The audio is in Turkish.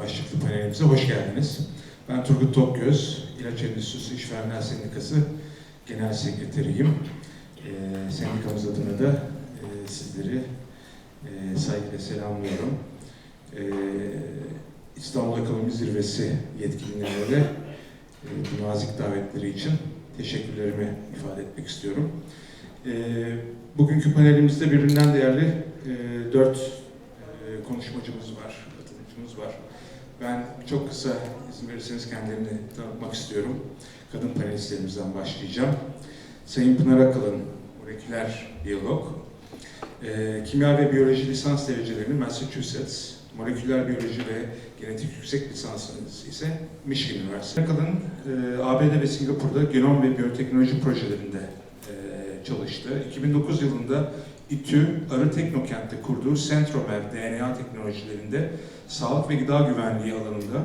başlıklı panelimize hoş geldiniz. Ben Turgut Tokgöz, İlaç Endüstrisi İşverenler Sendikası Genel Sekreteriyim. Ee, sendikamız adına da e, sizleri e, saygıyla selamlıyorum. Ee, İstanbul Ekonomi Zirvesi yetkililerine de e, nazik davetleri için teşekkürlerimi ifade etmek istiyorum. Ee, bugünkü panelimizde birbirinden değerli e, dört e, konuşmacımız var, katılımcımız var. Ben çok kısa izin verirseniz kendilerini tanıtmak istiyorum. Kadın panelistlerimizden başlayacağım. Sayın Pınar Akalın, moleküler biyolog. Ee, kimya ve biyoloji lisans derecelerini Massachusetts, moleküler biyoloji ve genetik yüksek lisansınız ise Michigan Üniversitesi. Akalın, e, ABD ve Singapur'da genom ve biyoteknoloji projelerinde e, çalıştı. 2009 yılında İTÜ Arı Teknokent'te kurduğu Centromer DNA teknolojilerinde sağlık ve gıda güvenliği alanında